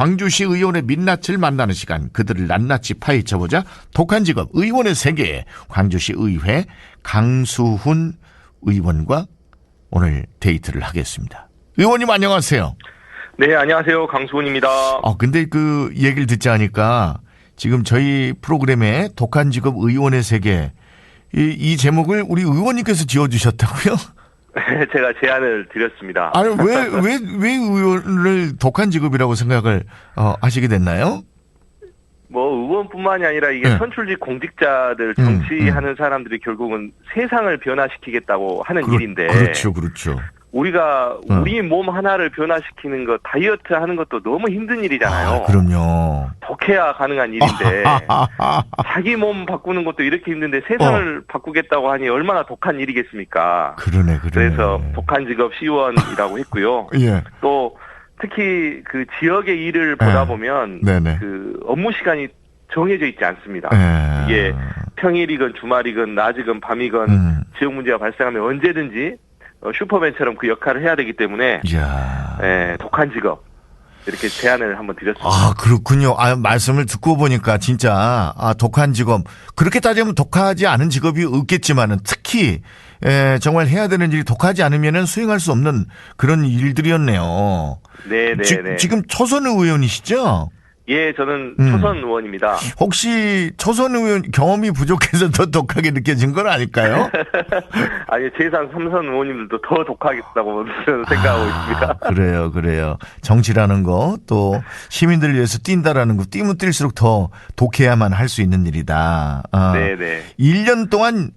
광주시 의원의 민낯을 만나는 시간 그들을 낱낱이 파헤쳐보자 독한 직업 의원의 세계 광주시 의회 강수훈 의원과 오늘 데이트를 하겠습니다. 의원님 안녕하세요. 네, 안녕하세요. 강수훈입니다. 어, 근데 그 얘기를 듣자 하니까 지금 저희 프로그램에 독한 직업 의원의 세계 이, 이 제목을 우리 의원님께서 지어주셨다고요? 제가 제안을 드렸습니다. 아니 왜왜 왜 의원을 독한 직업이라고 생각을 어, 하시게 됐나요? 뭐 의원뿐만이 아니라 이게 네. 선출직 공직자들 정치하는 사람들이 결국은 세상을 변화시키겠다고 하는 그렇- 일인데 그렇죠, 그렇죠. 우리가 어. 우리 몸 하나를 변화시키는 것 다이어트 하는 것도 너무 힘든 일이잖아요. 아, 그럼요. 독해야 가능한 일인데 자기 몸 바꾸는 것도 이렇게 힘든데 세상을 바꾸겠다고 하니 얼마나 독한 일이겠습니까? 그러네, 그러네. 그래서 독한 직업 시의원이라고 했고요. 예, 또 특히 그 지역의 일을 보다 네. 보면 네네. 그 업무 시간이 정해져 있지 않습니다. 예. 이게 평일이건 주말이건 낮이건 밤이건 음, 지역 문제가 발생하면 언제든지 어, 슈퍼맨처럼 그 역할을 해야 되기 때문에 이야. 예, 독한 직업 이렇게 제안을 한번 드렸습니다. 아, 그렇군요. 아, 말씀을 듣고 보니까 진짜, 아, 독한 직업. 그렇게 따지면 독하지 않은 직업이 없겠지만은 특히, 에, 정말 해야 되는 일이 독하지 않으면은 수행할 수 없는 그런 일들이었네요. 네 네 네. 지, 지금 초선 의원이시죠? 예, 저는 음. 초선 의원입니다. 혹시 초선 의원 경험이 부족해서 더 독하게 느껴진 건 아닐까요? 아니 재산 삼선 의원님들도 더 독하겠다고 저는 생각하고 있습니다. 아, 그래요, 그래요. 정치라는 거, 또 시민들을 위해서 뛴다라는 거, 뛰면 뛸수록 더 독해야만 할 수 있는 일이다. 아, 네네. 1년 동안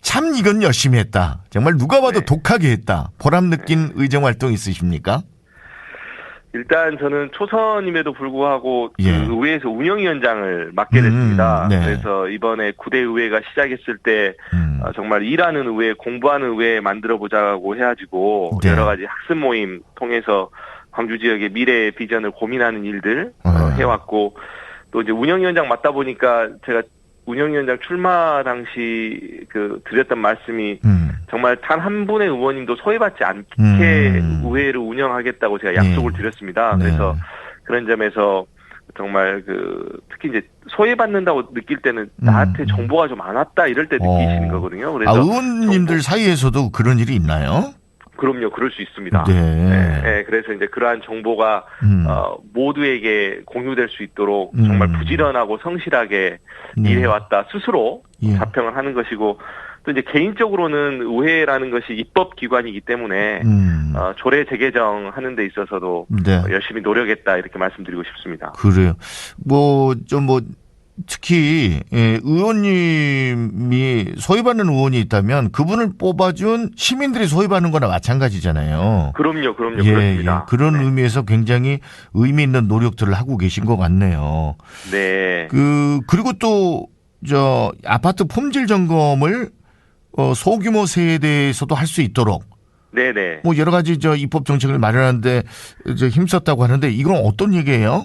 참 이건 열심히 했다. 정말 누가 봐도 네. 독하게 했다. 보람 느낀 의정 활동 있으십니까? 일단 저는 초선임에도 불구하고 그 예. 의회에서 운영위원장을 맡게 음, 됐습니다. 네. 그래서 이번에 9대 의회가 시작했을 때 음. 어, 정말 일하는 의회, 공부하는 의회 만들어 보자고 해가지고 네. 여러 가지 학습 모임 통해서 광주 지역의 미래 비전을 고민하는 일들 어, 아. 해왔고 또 이제 운영위원장 맡다 보니까 제가 운영위원장 출마 당시 그 드렸던 말씀이 음. 정말 단 한 분의 의원님도 소외받지 않게 음. 의회를 운영하겠다고 제가 약속을 네. 드렸습니다. 네. 그래서 그런 점에서 정말 그 특히 이제 소외받는다고 느낄 때는 나한테 음. 정보가 좀 안 왔다 이럴 때 느끼시는 어. 거거든요. 그래서 아, 의원님들 정보- 사이에서도 그런 일이 있나요? 그럼요, 그럴 수 있습니다. 네. 네, 네, 그래서 이제 그러한 정보가 음. 어, 모두에게 공유될 수 있도록 음. 정말 부지런하고 성실하게 네. 일해왔다 스스로 예. 자평을 하는 것이고 또 이제 개인적으로는 의회라는 것이 입법 기관이기 때문에 음. 어, 조례 재개정 하는 데 있어서도 네. 어, 열심히 노력했다 이렇게 말씀드리고 싶습니다. 그래요. 뭐, 좀 뭐, 특히, 예, 의원님이 소위받는 의원이 있다면 그분을 뽑아준 시민들이 소위받는 거나 마찬가지잖아요. 그럼요, 그럼요, 예, 그렇습니다. 예. 그런 네. 의미에서 굉장히 의미 있는 노력들을 하고 계신 것 같네요. 네. 그, 그리고 또, 저, 아파트 품질 점검을 어, 소규모 세대에서도 할 수 있도록 네네. 뭐 여러 가지 저 입법 정책을 마련하는데 저 힘썼다고 하는데 이건 어떤 얘기예요?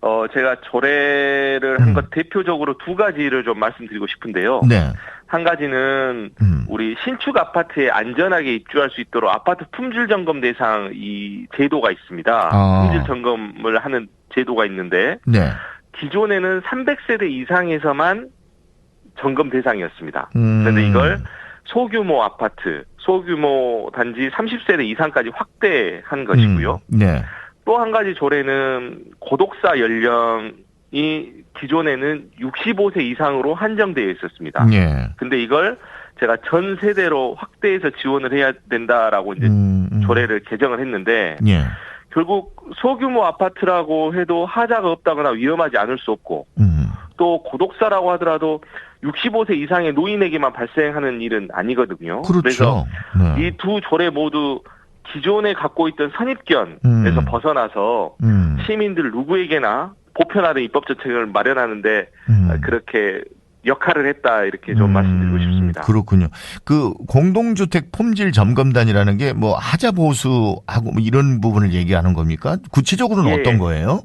어, 제가 조례를 한 음. 것 대표적으로 두 가지를 좀 말씀드리고 싶은데요. 네. 한 가지는 음. 우리 신축 아파트에 안전하게 입주할 수 있도록 아파트 품질 점검 대상 이 제도가 있습니다. 아. 품질 점검을 하는 제도가 있는데 네. 기존에는 300세대 이상에서만 점검 대상이었습니다. 음. 그런데 이걸 소규모 아파트, 소규모 단지 30세대 이상까지 확대한 것이고요. 음. 네. 또 한 가지 조례는 고독사 연령이 기존에는 65세 이상으로 한정되어 있었습니다. 예. 근데 이걸 제가 전 세대로 확대해서 지원을 해야 된다라고 이제 음, 음. 조례를 개정을 했는데 예. 결국 소규모 아파트라고 해도 하자가 없다거나 위험하지 않을 수 없고 음. 또 고독사라고 하더라도 65세 이상의 노인에게만 발생하는 일은 아니거든요. 그렇죠. 네. 이두 조례 모두 기존에 갖고 있던 선입견에서 음. 벗어나서 음. 시민들 누구에게나 보편화된 입법 정책을 마련하는데 음. 그렇게 역할을 했다 이렇게 좀 음, 말씀드리고 싶습니다. 그렇군요. 그 공동주택 품질 점검단이라는 게 뭐 하자 보수하고 뭐 이런 부분을 얘기하는 겁니까? 구체적으로는 예. 어떤 거예요?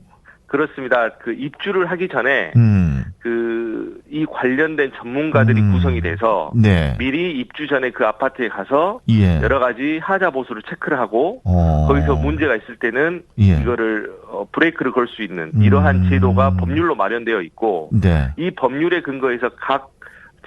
그렇습니다. 그 입주를 하기 전에 음. 그이 관련된 전문가들이 음. 구성이 돼서 네. 미리 입주 전에 그 아파트에 가서 예. 여러 가지 하자 보수를 체크를 하고 어. 거기서 문제가 있을 때는 예. 이거를 어, 브레이크를 걸 수 있는 이러한 음. 제도가 법률로 마련되어 있고 네. 이 법률에 근거해서 각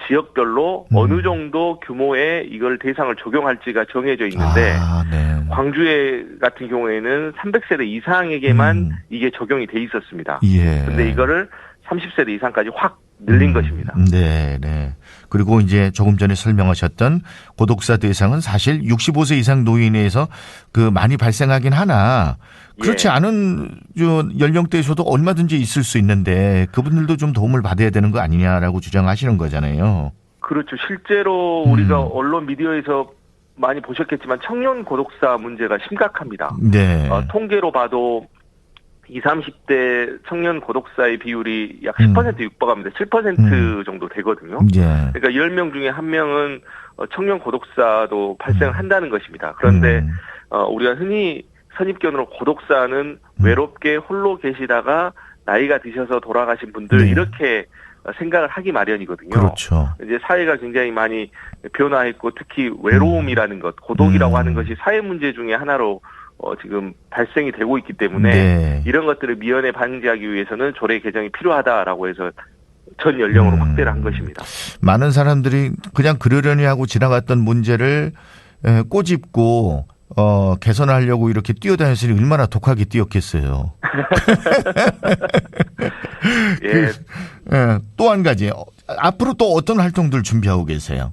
지역별로 음. 어느 정도 규모의 이걸 대상을 적용할지가 정해져 있는데 아, 네. 광주에 같은 경우에는 300세대 이상에게만 음. 이게 적용이 돼 있었습니다. 예. 근데 이거를 30세대 이상까지 확 늘린 음, 것입니다. 네, 네. 그리고 이제 조금 전에 설명하셨던 고독사 대상은 사실 65세 이상 노인에서 그 많이 발생하긴 하나 그렇지 예. 않은 저 연령대에서도 얼마든지 있을 수 있는데 그분들도 좀 도움을 받아야 되는 거 아니냐라고 주장하시는 거잖아요. 그렇죠. 실제로 음. 우리가 언론 미디어에서 많이 보셨겠지만 청년 고독사 문제가 심각합니다. 네. 어, 통계로 봐도 20, 30대 청년 고독사의 비율이 약 음. 10% 육박합니다. 7% 정도 되거든요. 예. 그러니까 10명 중에 한 명은 어, 청년 고독사도 발생한다는 것입니다. 그런데 음. 어, 우리가 흔히 선입견으로 고독사는 음. 외롭게 홀로 계시다가 나이가 드셔서 돌아가신 분들 네. 이렇게 어, 생각을 하기 마련이거든요. 그렇죠. 이제 사회가 굉장히 많이 변화했고 특히 외로움이라는 것, 고독이라고 음. 하는 것이 사회 문제 중에 하나로 어, 지금 발생이 되고 있기 때문에 네. 이런 것들을 미연에 방지하기 위해서는 조례 개정이 필요하다라고 해서 전 연령으로 음. 확대를 한 것입니다. 많은 사람들이 그냥 그러려니 하고 지나갔던 문제를 에, 꼬집고 어, 개선하려고 이렇게 뛰어다녔으니 얼마나 독하게 뛰었겠어요. 예, 또한 가지 어, 앞으로 또 어떤 활동들 준비하고 계세요?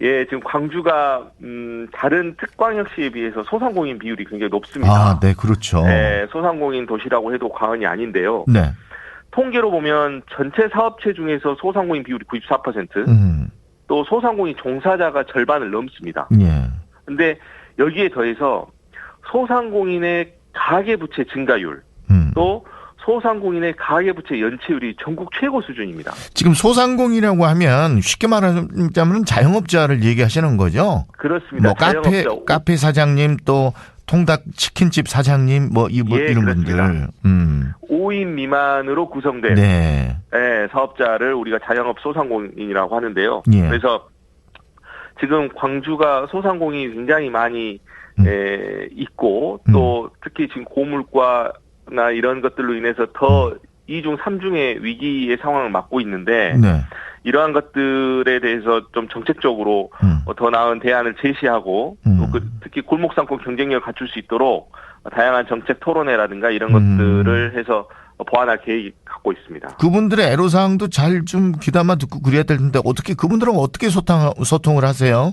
예, 지금 광주가 음, 다른 특광역시에 비해서 소상공인 비율이 굉장히 높습니다. 아, 네, 그렇죠. 예, 소상공인 도시라고 해도 과언이 아닌데요. 네. 통계로 보면 전체 사업체 중에서 소상공인 비율이 94%, 음, 또 소상공인 종사자가 절반을 넘습니다. 예. 근데 여기에 더해서 소상공인의 가계 부채 증가율, 음. 또 소상공인의 가계부채 연체율이 전국 최고 수준입니다. 지금 소상공이라고 하면 쉽게 말하자면 자영업자를 얘기하시는 거죠. 그렇습니다. 뭐 카페 카페 사장님 또 통닭 치킨집 사장님 뭐 이, 뭐 예, 이런 그렇습니다. 분들. 음. 5인 미만으로 구성된 네. 예, 사업자를 우리가 자영업 소상공인이라고 하는데요. 예. 그래서 지금 광주가 소상공인이 굉장히 많이 음. 에, 있고 또 특히 지금 고물가 나 이런 것들로 인해서 더 음. 이중 삼중의 위기의 상황을 맞고 있는데 네. 이러한 것들에 대해서 좀 정책적으로 음. 어, 더 나은 대안을 제시하고 음. 또 그, 특히 골목상권 경쟁력을 갖출 수 있도록 다양한 정책 토론회라든가 이런 음. 것들을 해서 보완할 계획이 갖고 있습니다. 그분들의 애로사항도 잘 좀 귀담아 듣고 그래야 될 텐데 어떻게 그분들은 어떻게 소통 소통을 하세요?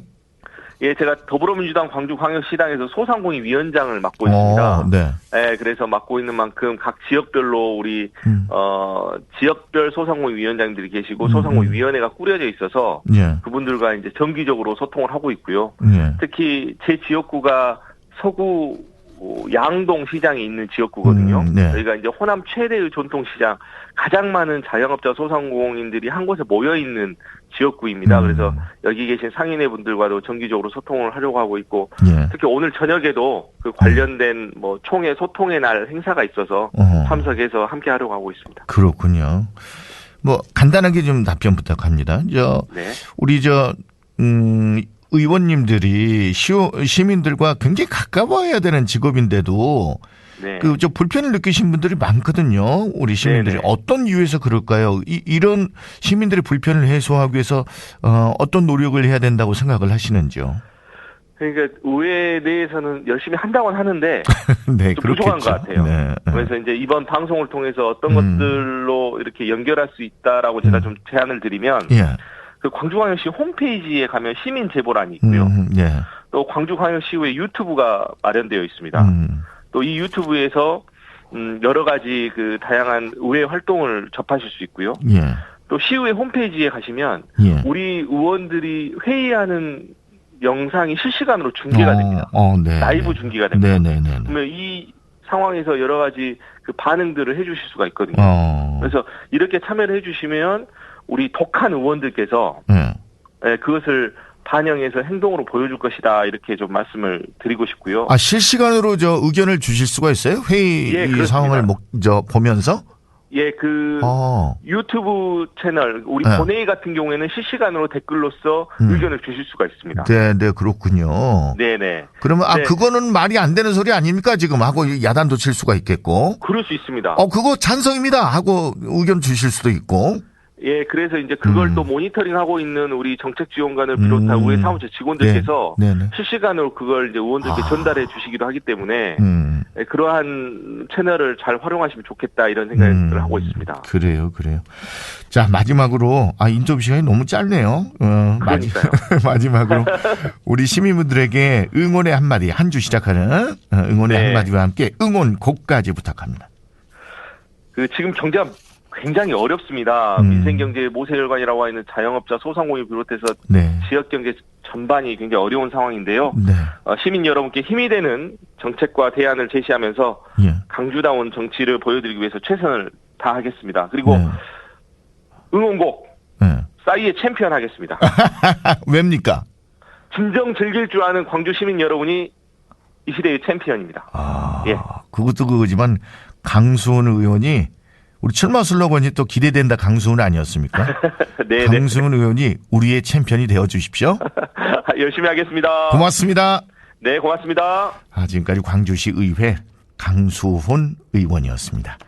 예, 제가 더불어민주당 광주광역시당에서 소상공인 위원장을 맡고 있습니다. 어, 네. 예, 그래서 맡고 있는 만큼 각 지역별로 우리 음. 어 지역별 소상공인 위원장들이 계시고 음, 소상공인 음. 위원회가 꾸려져 있어서 예. 그분들과 이제 정기적으로 소통을 하고 있고요. 예. 특히 제 지역구가 서구 어, 양동 시장이 있는 지역구거든요. 음, 네. 저희가 이제 호남 최대의 전통 시장 가장 많은 자영업자 소상공인들이 한 곳에 모여 있는 지역구입니다. 음. 그래서 여기 계신 상인회 분들과도 정기적으로 소통을 하려고 하고 있고 예. 특히 오늘 저녁에도 그 관련된 뭐 총회 소통의 날 행사가 있어서 어허. 참석해서 함께 하려고 하고 있습니다. 그렇군요. 뭐 간단하게 좀 답변 부탁합니다. 저 네. 우리 저 음, 의원님들이 시, 시민들과 굉장히 가까워야 되는 직업인데도 네. 그저 불편을 느끼신 분들이 많거든요. 우리 시민들이 네네. 어떤 이유에서 그럴까요? 이, 이런 시민들의 불편을 해소하기 위해서 어, 어떤 노력을 해야 된다고 생각을 하시는지요? 그러니까 의회 내에서는 열심히 한다고는 하는데 네, 좀. 부족한 것 같아요. 네. 그래서 이제 이번 방송을 통해서 어떤 음. 것들로 이렇게 연결할 수 있다라고 제가 음. 좀 제안을 드리면 예. 그 광주광역시 홈페이지에 가면 시민 제보란이 있고요. 음, 예. 또 광주광역시의 유튜브가 마련되어 있습니다. 음, 또이 유튜브에서 음, 여러 가지 그 다양한 의회 활동을 접하실 수 있고요. 예. 또 시의회 홈페이지에 가시면 예. 우리 의원들이 회의하는 영상이 실시간으로 중계가 어, 됩니다. 어, 네. 라이브 중계가 됩니다. 네, 네, 네. 네. 그러면 이 상황에서 여러 가지 그 반응들을 해주실 수가 있거든요. 어. 그래서 이렇게 참여를 해주시면 우리 독한 의원들께서 예. 예, 그것을 반영해서 행동으로 보여줄 것이다 이렇게 좀 말씀을 드리고 싶고요. 아, 실시간으로 저 의견을 주실 수가 있어요? 회의 예. 상황을 목, 저 보면서? 예, 그 어. 유튜브 채널 우리 네. 본회의 같은 경우에는 실시간으로 댓글로서 음. 의견을 주실 수가 있습니다. 네, 네, 그렇군요. 네, 네. 그러면 아 네. 그거는 말이 안 되는 소리 아닙니까 지금 하고 야단도 칠 수가 있겠고. 그럴 수 있습니다. 어 그거 찬성입니다 하고 의견 주실 수도 있고. 예, 그래서 이제 그걸 음. 또 모니터링하고 있는 우리 정책 지원관을 비롯한 음. 우리 사무처 직원들께서 네, 네. 실시간으로 그걸 이제 의원들께 아. 전달해 주시기도 하기 때문에 음. 예, 그러한 채널을 잘 활용하시면 좋겠다 이런 생각을 음, 하고 있습니다. 그래요, 그래요. 자 마지막으로 아 인터뷰 시간이 너무 짧네요. 어, 마지. 마지막으로 우리 시민분들에게 응원의 한마디 한 주 시작하는 어, 응원의 네. 한마디와 함께 응원 곡까지 부탁합니다. 그 지금 경제가 굉장히 어렵습니다. 음. 민생경제 모세혈관이라고 하는 자영업자 소상공인 비롯해서 네, 지역경제 전반이 굉장히 어려운 상황인데요. 네, 어, 시민 여러분께 힘이 되는 정책과 대안을 제시하면서 예, 강주다운 정치를 보여드리기 위해서 최선을 다하겠습니다. 그리고 네, 응원곡 네. 싸이의 챔피언 하겠습니다. 왜입니까? 진정 즐길 줄 아는 광주 시민 여러분이 이 시대의 챔피언입니다. 아, 예. 그것도 그거지만 강수훈 의원이 우리 출마 슬로건이 또 기대된다 강수훈 아니었습니까? 네, 네. 강수훈 의원이 우리의 챔피언이 되어 주십시오. 열심히 하겠습니다. 고맙습니다. 네, 고맙습니다. 아, 지금까지 광주시 의회 강수훈 의원이었습니다.